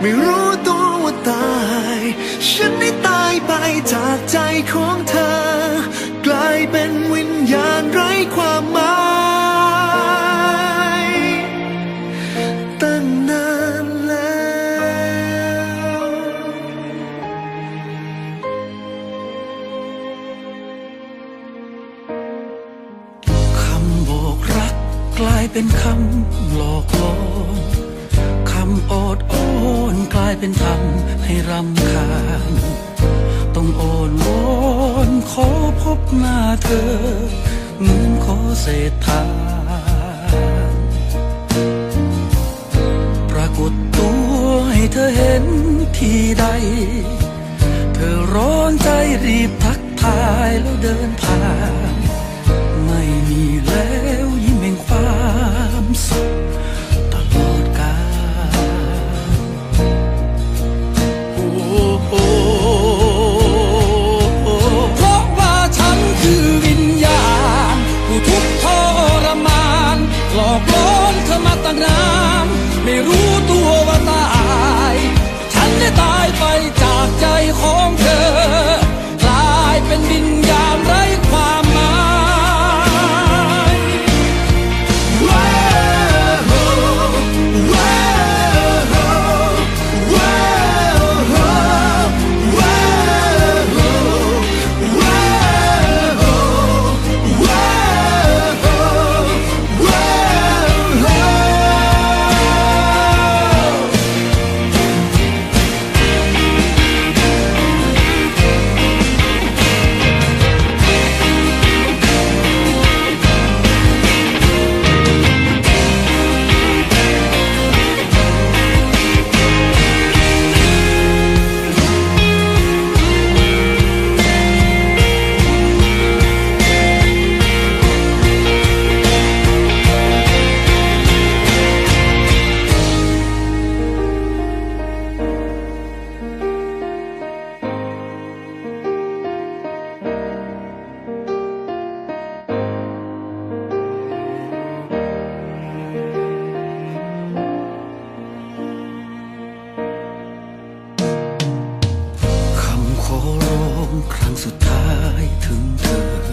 ไม่รู้ตัวว่าตาย ฉันได้ตายไปจากใจของเธอ กลายเป็นวิญญาณไร้ความหมาย ตั้งนานแล้ว คำบอกรัก กลายเป็นคำหลอกลวงคำอดโอน นกลายเป็นทำให้รำคาญ ต้องโอนวอนขอพบหน้าเธอ เหมือนขอเศษทานปรากฏตัวให้เธอเห็นทีใด เธอร้อนใจรีบทักทายแล้วเดินผ่าน ไม่มีเลย กัน้ำไม่รู้ตัวว่าตาย ฉันได้ตายไปจากใจของเธอ ครั้งสุดท้ายถึงเธอ